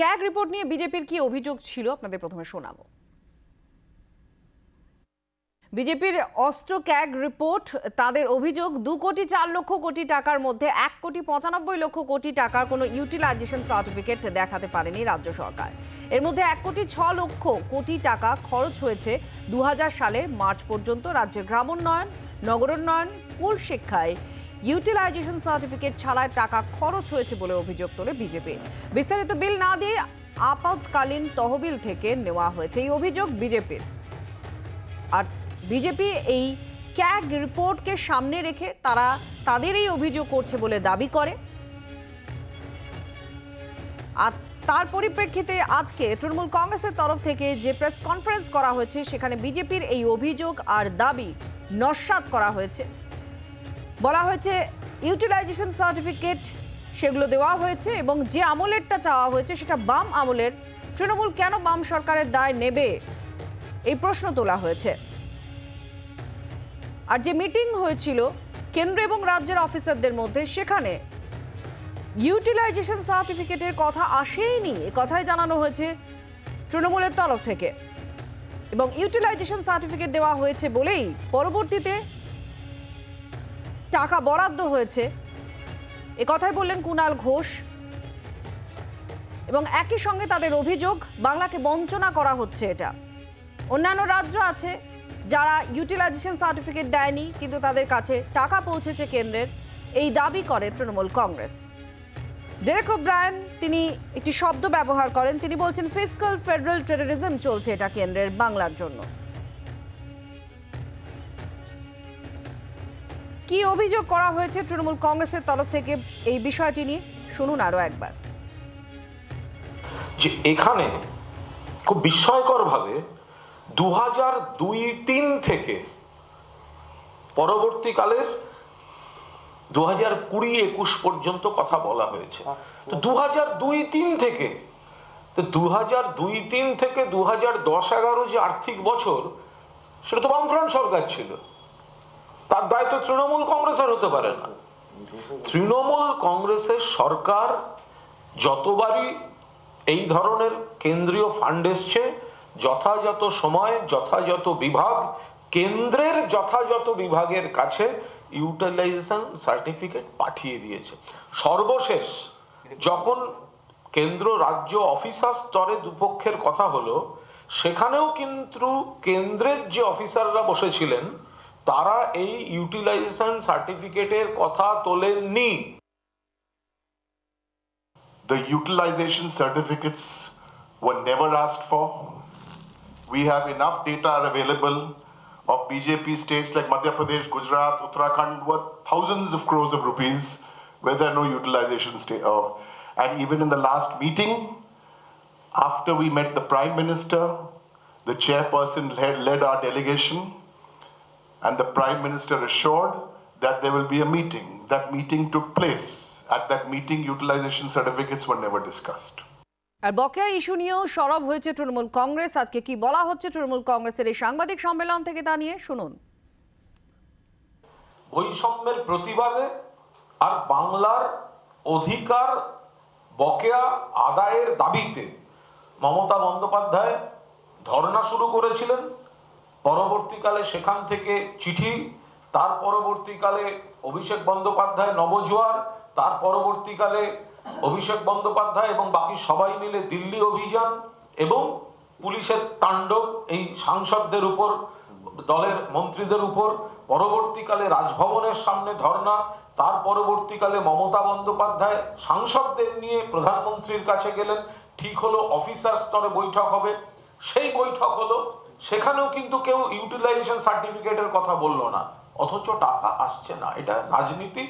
CAG report নিয়ে বিজেপির কি অভিযোগ ছিল? আপনাদের প্রথমে শোনাবো। বিজেপির অস্ত্র ক্যাগ রিপোর্ট, তাদের অভিযোগ, দু কোটি চার লক্ষ কোটি টাকার মধ্যে এক কোটি পঁচানব্বই লক্ষ কোটি টাকার কোনো ইউটিলাইজেশন সার্টিফিকেট দেখাতে পারেনি রাজ্য সরকার। এর মধ্যে এক কোটি ছ লক্ষ কোটি টাকা খরচ হয়েছে দু হাজার সালের মার্চ পর্যন্ত রাজ্যের গ্রামোন্নয়ন, নগরোন্নয়ন, স্কুল শিক্ষায়। ইউটিলাইজেশন সার্টিফিকেট ছাড়াই টাকা খরচ হয়েছে বলে অভিযোগ তোলে বিজেপি। বিস্তারিত বিল না দিয়ে আপাতকালীন তহবিল থেকে নেওয়া হয়েছে এই অভিযোগ বিজেপির। আর বিজেপি এই ক্যাগ রিপোর্টকে সামনে রেখে তারা তাদের এই অভিযোগ করছে বলে দাবি করে। আর তার পরিপ্রেক্ষিতে আজকে তৃণমূল কংগ্রেসের তরফ থেকে যে প্রেস কনফারেন্স করা হয়েছে, সেখানে বিজেপির এই অভিযোগ আর দাবি নস্বাত করা হয়েছে। বলা হয়েছে ইউটিলাইজেশন সার্টিফিকেট সেগুলো দেওয়া হয়েছে এবং যে আমলেরটা চাওয়া হয়েছে সেটা বাম আমলের। তৃণমূল কেন বাম সরকারের দায় নেবে? এই প্রশ্ন তোলা হয়েছে। আর যে মিটিং হয়েছিল কেন্দ্র এবং রাজ্যের অফিসারদের মধ্যে, সেখানে ইউটিলাইজেশন সার্টিফিকেটের কথা আসেইনি এ কথাই জানানো হয়েছে তৃণমূলের তরফ থেকে। এবং ইউটিলাইজেশন সার্টিফিকেট দেওয়া হয়েছে বলেই পরবর্তীতে টাকা বরাদ্দ হয়েছে। এ কথাই বললেন কুণাল ঘোষ। এবং একই সঙ্গে তাদের অভিযোগ, বাংলাকে বঞ্চনা করা হচ্ছে এটা। অন্যান্য রাজ্য আছে যারা ইউটিলাইজেশন সার্টিফিকেট দেয়নি, কিন্তু তাদের কাছে টাকা পৌঁছেছে কেন্দ্রের। এই দাবি করে তৃণমূল কংগ্রেস। ডেরেক ওব্রায়ন তিনি একটি শব্দ ব্যবহার করেন। তিনি বলছেন ফিসকাল ফেডারেল টেরোরিজম চলছে এটা কেন্দ্রের বাংলার জন্য। কি অভিযোগ করা হয়েছে তৃণমূল কংগ্রেসের তরফ থেকে? এই বিষয়টি নিয়ে শুনুন আরও একবার। যে এখানে খুব বিস্ময়করভাবে দু হাজার দুই তিন থেকে পরবর্তীকালের দু হাজার কুড়ি একুশ পর্যন্ত কথা বলা হয়েছে। তো দু হাজার দুই তিন থেকে, তো দু হাজার দুই তিন থেকে দু হাজার দশ এগারো যে আর্থিক বছর, সেটা তো বামফ্রন্ট সরকার ছিল। দায়িত্ব তৃণমূল কংগ্রেসের হতে পারে না। তৃণমূল কংগ্রেসের সরকার যতবারই এই ধরনের কেন্দ্রীয় ফান্ড এসছে, যথাযথ সময়, যথাযথ বিভাগ, কেন্দ্রের যথাযথ বিভাগের কাছে ইউটিলাইজেশন সার্টিফিকেট পাঠিয়ে দিয়েছে। সর্বশেষ যখন কেন্দ্র রাজ্য অফিসার স্তরে দুপক্ষের কথা হলো, সেখানেও কিন্তু কেন্দ্রের যে অফিসাররা বসেছিলেন তারা এই ইউটিলাইজেশন সার্টিফিকেটের কথা তোলেননি The utilization certificates were never asked for. We have enough data available of BJP states like Madhya Pradesh, Gujarat, Uttarakhand worth thousands of crores of rupees where there are no utilization state of. And even in the last meeting, after we met the Prime Minister, the chairperson led, led our delegation, and the Prime Minister assured that there will be a meeting. That meeting took place. At that meeting, utilization certificates were never discussed. আর বকেয়া issue নিয়েও সরব হয়েছে তৃণমূল কংগ্রেস আজকে কি বলা হচ্ছে তৃণমূল কংগ্রেসের এই সাংবাদিক সম্মেলন থেকে তা নিয়ে শুনুন বৈষম্যের প্রতিবাদে আর বাংলার অধিকার বকেয়া আদায়ের দাবিতে মমতা বন্দ্যোপাধ্যায় ধর্ণা শুরু করেছিলেন পরবর্তীকালে সেখান থেকে চিঠি, তার পরবর্তীকালে অভিষেক বন্দ্যোপাধ্যায় নবজোয়ার, তার পরবর্তীকালে অভিষেক বন্দ্যোপাধ্যায় এবং বাকি সবাই মিলে দিল্লি অভিযান এবং পুলিশের তাণ্ডব, এই সাংসদদের উপর, দলের মন্ত্রীদের উপর, পরবর্তীকালে রাজভবনের সামনে ধর্না তার পরবর্তীকালে মমতা বন্দ্যোপাধ্যায় সাংসদদের নিয়ে প্রধানমন্ত্রীর কাছে গেলেন, ঠিক হলো অফিসার স্তরে বৈঠক হবে। সেই বৈঠক হলো সেখানেও কিন্তু কেউ ইউটিলাইজেশন সার্টিফিকেটের কথা বলল না। অথচ টাকা আসছে না। এটা রাজনীতি।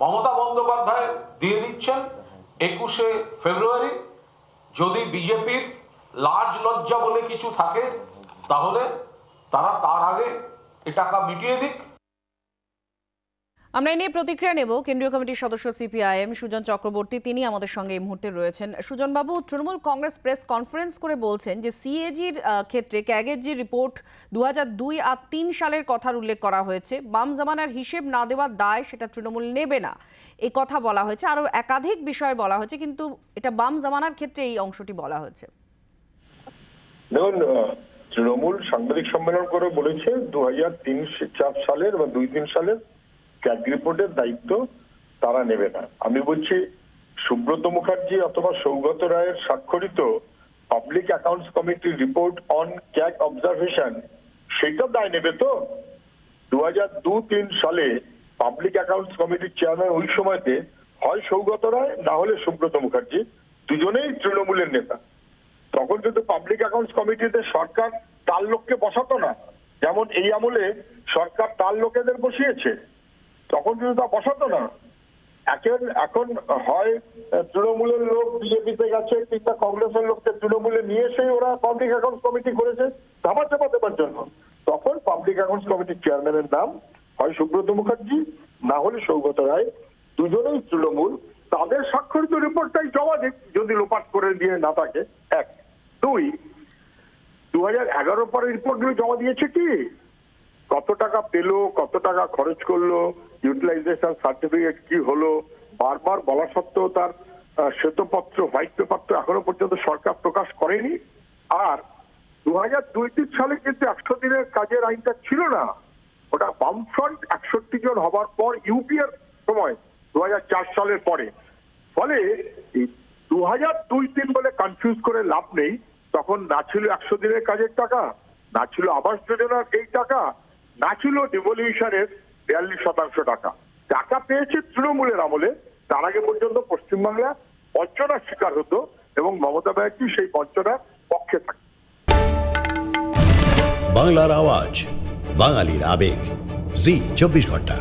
মমতা বন্দ্যোপাধ্যায় দিয়ে দিচ্ছেন একুশে ফেব্রুয়ারি। যদি বিজেপির লাজ লজ্জা বলে কিছু থাকে, তাহলে তারা তার আগে এ টাকা মিটিয়ে দিক। আমরা এ নিয়ে প্রতিক্রিয়া নেব। কেন্দ্রীয় কমিটির সদস্য সিপিআইএম সুজন চক্রবর্তী, তিনি আমাদের সঙ্গে এই মুহূর্তে রয়েছেন। সুজনবাবু, তৃণমূল কংগ্রেস প্রেস কনফারেন্স করে বলছেন যে সিএজির ক্ষেত্রে ক্যাগের রিপোর্ট দু দুই আর তিন সালের কথার উল্লেখ করা হয়েছে। বাম জামানার হিসেব না দেওয়ার দায় সেটা তৃণমূল নেবে না। এই কথা বলা হয়েছে। আরও একাধিক বিষয় বলা হয়েছে, কিন্তু এটা বাম জামানার ক্ষেত্রে এই অংশটি বলা হয়েছে। দেখুন তৃণমূল সাংবাদিক সম্মেলন করে বলেছে দু হাজার তিন চার সালের বা দুই তিন সালের ক্যাগ রিপোর্টের দায়িত্ব তারা নেবে না। আমি বলছি, সুব্রত মুখার্জি অথবা সৌগত রায়ের স্বাক্ষরিত পাবলিক অ্যাকাউন্টস কমিটির রিপোর্ট অন ক্যাগ অবজারভেশন সেটা দায় নেবে তো? দু হাজার দু তিন সালে পাবলিক অ্যাকাউন্টস কমিটির চেয়ারম্যান ওই সময়তে হয় সৌগত রায়, না হলে সুব্রত মুখার্জি, দুজনেই তৃণমূলের নেতা। তখন কিন্তু পাবলিক অ্যাকাউন্টস কমিটিতে সরকার তার লোককে বসাতো না। যেমন এই আমলে সরকার তার লোকেদের বসিয়েছে। তখন কিন্তু তা বসাতো না। এখন এখন হয় তৃণমূলের লোক, বিজেপিতে গেছে, কিংবা কংগ্রেসের লোককে তৃণমূলে নিয়ে এসেই ওরা পাবলিক অ্যাকাউন্টস কমিটি করেছে ধামা চাপা দেবার জন্য। তখন পাবলিক অ্যাকাউন্টস কমিটির চেয়ারম্যানের নাম হয় সুব্রত মুখার্জি, না হলে সৌগত রায়। দুজনেই তৃণমূল। তাদের স্বাক্ষরিত রিপোর্টটাই জমা দিক, যদি লোপাট করে দিয়ে না থাকে। এক। দুই দু হাজার এগারো পরে রিপোর্টগুলো জমা দিয়েছে কি? কত টাকা পেল, কত টাকা খরচ করল ইউটিলাইজেশন সার্টিফিকেট কি হলো, বারবার বলা সত্ত্বেও তার শ্বেতপত্র হোয়াইট পেপার এখনও পর্যন্ত সরকার প্রকাশ করেনি। আর দু হাজার দুই তিন সালে কিন্তু একশো দিনের কাজের আইনটা ছিল না। ওটা বামফ্রন্ট একষট্টি জন হবার পর ইউপিএর সময় দু হাজার চার সালের পরে। ফলে দু হাজার দুই তিন বলে কনফিউজ করে লাভ নেই। তখন না ছিল একশো দিনের কাজের টাকা, না ছিল আবাস যোজনার এই টাকা ছিল ডিভলিউশনের বিয়াল্লিশ শতাংশ টাকা। টাকা পেয়েছে তৃণমূলের আমলে। তার আগে পর্যন্ত পশ্চিমবাংলা বঞ্চনার শিকার হতো এবং মমতা ব্যানার্জি সেই বঞ্চনার পক্ষে থাকে বাংলার আওয়াজ, বাঙালির আবেগ। জি, চব্বিশ ঘণ্টা।